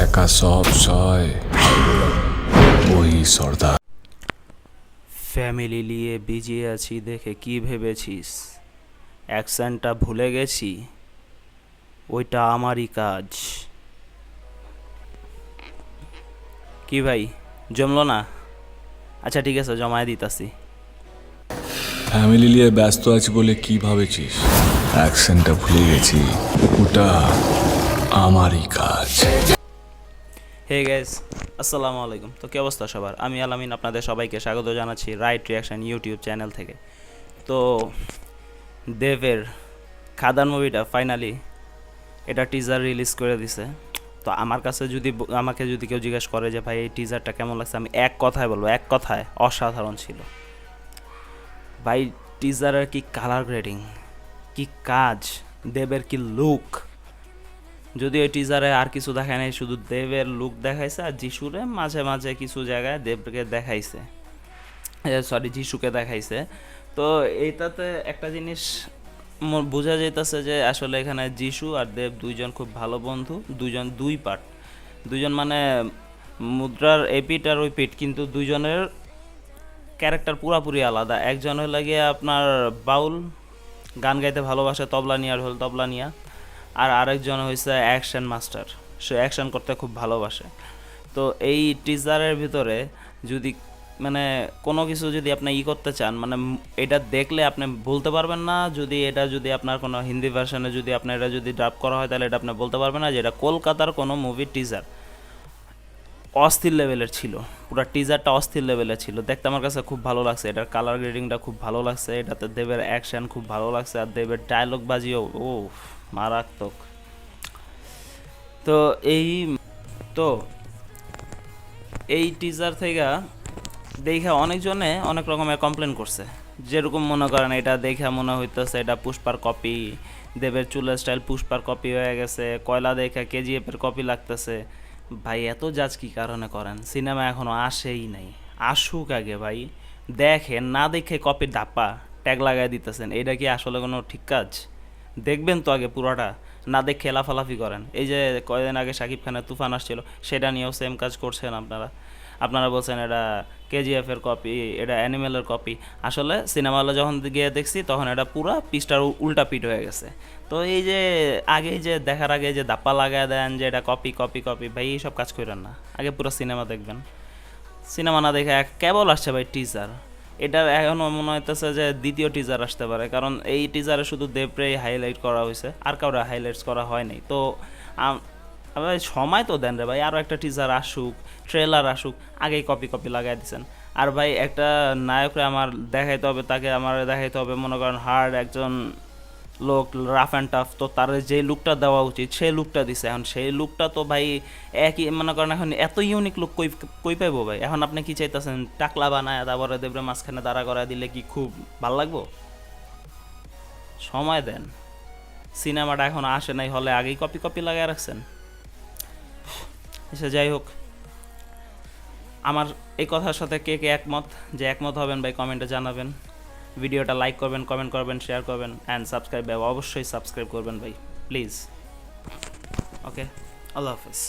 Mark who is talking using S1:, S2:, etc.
S1: একা সব সয় ওই সর্দার
S2: ফ্যামিলি নিয়ে বিজি আছি দেখে কি ভেবেছিস অ্যাকশনটা ভুলে গেছি ওইটা আমারই কাজ কি ভাই জমলো না? আচ্ছা ঠিক আছে জমায় দিতাছি।
S1: ফ্যামিলি নিয়ে ব্যস্ত আছি বলে কি ভাবেছিস? অ্যাকশনটা ভুলে গেছি। ওটা আমারই কাজ।
S2: হে গাইস আসসালামু আলাইকুম। তো কি অবস্থা সবার? আমি আলামিন, আপনাদের সবাইকে স্বাগত জানাচ্ছি রাইট রিয়াকশন ইউটিউব চ্যানেল থেকে। তো দেবের খাদান মুভিটা ফাইনালি এটা টিজার রিলিজ করে দিছে। তো আমার কাছে যদি আমাকে যদি কেউ জিজ্ঞেস করে যে, ভাই, এই টিজারটা কেমন লাগছে? আমি এক কথায় বলব, এক কথায় অসাধারণ ছিল। ভাই টিজারের কি কালার গ্রেডিং কি কাজ? দেবের কি লুক যদিও টিজারে আর কিছু দেখায় নাই, শুধু দেবের লুক দেখাইছে আর যিশুরে মাঝে মাঝে কিছু জায়গায় দেবকে দেখাইছে। সরি যিশুকে দেখাইছে। তো এইটাতে একটা জিনিস বোঝা যাইতেছে যে আসলে এখানে যিশু আর দেব দুইজন খুব ভালো বন্ধু, দুইজন, দুই পার্ট দুইজন মানে মুদ্রার এ এপিট আর ওই পিট কিন্তু দুইজনের ক্যারেক্টার পুরাপুরি আলাদা। একজন হলো গিয়ে আপনার বাউল, গান গাইতে ভালোবাসে, তবলা নিয়ে আর হল, তবলা নিয়া। আর আরেকজন হয়েছে অ্যাকশন মাস্টার সে অ্যাকশন করতে খুব ভালোবাসে। তো এই টিজারের ভিতরে যদি মানে কোনো কিছু যদি আপনি ই করতে চান মানে এটা দেখলে আপনি বলতে পারবেন না, যদি এটা যদি আপনার কোনো হিন্দি ভার্সনে যদি আপনার এটা যদি ডাব করা হয়, তাহলে এটা আপনি বলতে পারবেন না যে এটা কলকাতার কোনো মুভির টিজার অস্থির লেভেলের ছিল। পুরো টিজারটা অস্থির লেভেলের ছিল। দেখতে আমার কাছে খুব ভালো লাগছে। এটার কালার গ্রেডিংটা খুব ভালো লাগছে। এটাতে দেবের অ্যাকশন খুব ভালো লাগছে। আর দেবের ডায়লগ বাজিও ও মারাত্মক। তো এই তো এই টিজার থেকে দেখে অনেকজনে অনেক রকমের কমপ্লেন করছে। যেরকম মনে করেন এটা দেখে মনে হইতেছে এটা পুষ্পার কপি দেবের চুলের স্টাইল পুষ্পার কপি হয়ে গেছে, কয়লা দেখে কেজিএফ এর কপি লাগতেছে। ভাই, এত জাজ কি কারণে করেন? সিনেমা এখনও আসেই নাই। আসুক আগে ভাই। দেখেন, না দেখে কপি ডাপ্পা ট্যাগ লাগাই দিতেছেন। এটা কি আসলে কোনো ঠিক কাজ? দেখবেন তো আগে পুরোটা, না দেখে লাফালাফি করেন। এই যে কয়দিন আগে শাকিব খানের তুফান আসছিল, সেটা নিয়েও সেম কাজ করছেন আপনারা। আপনারা বলছেন এটা কেজিএফের কপি এটা অ্যানিমেলের কপি আসলে সিনেমা হলে যখন গিয়ে দেখছি, তখন এটা পুরো পিসটার উল্টা পিট হয়ে গেছে। তো এই যে আগে যে দেখার আগে যে দাপ্পা লাগায় দেন, যে এটা কপি কপি কপি ভাই এইসব কাজ করেন না। আগে পুরো সিনেমা দেখবেন। সিনেমা না দেখে কেবল আসছে ভাই টিজার এটা এখনও মনে হইতেছে যে দ্বিতীয় টিজার আসতে পারে, কারণ এই টিজারে শুধু দেবরেই হাইলাইট করা হয়েছে আর কাউরে হাইলাইটস করা হয় নাই। তো আপনার সময় তো দেন রে ভাই আরও একটা টিজার আসুক ট্রেলার আসুক, আগেই কপি কপি লাগাই দিচ্ছেন আর ভাই একটা নায়করে আমার দেখাইতে হবে, তাকে আমার দেখাইতে হবে, মনে করেন হার্ড একজন লোক রাফ অ্যান্ড টাফ তো তার যে লুকটা দেওয়া উচিত সেই লুকটা দিছে। এখন সেই লুকটা তো ভাই একই, মনে করেন এখন এত ইউনিক লুক কই কই পাইবো ভাই? এখন আপনি কি চাইতেছেন, টাকলা বানায় তারপরে দেবরে মাঝখানে দাঁড়া করা দিলে কি খুব ভালো লাগবো? সময় দেন। সিনেমাটা এখন আসে নাই, হলে আগেই কপি কপি লাগায় রাখছেন। সে যাই হোক। আমার এই কথার সাথে কে কে একমত? যে একমত হবেন ভাই কমেন্টে জানাবেন। ভিডিওটা লাইক করবেন কমেন্ট করবেন শেয়ার করবেন অ্যান্ড সাবস্ক্রাইব অবশ্যই সাবস্ক্রাইব করবেন ভাই প্লিজ ওকে আল্লাহ হাফিজ।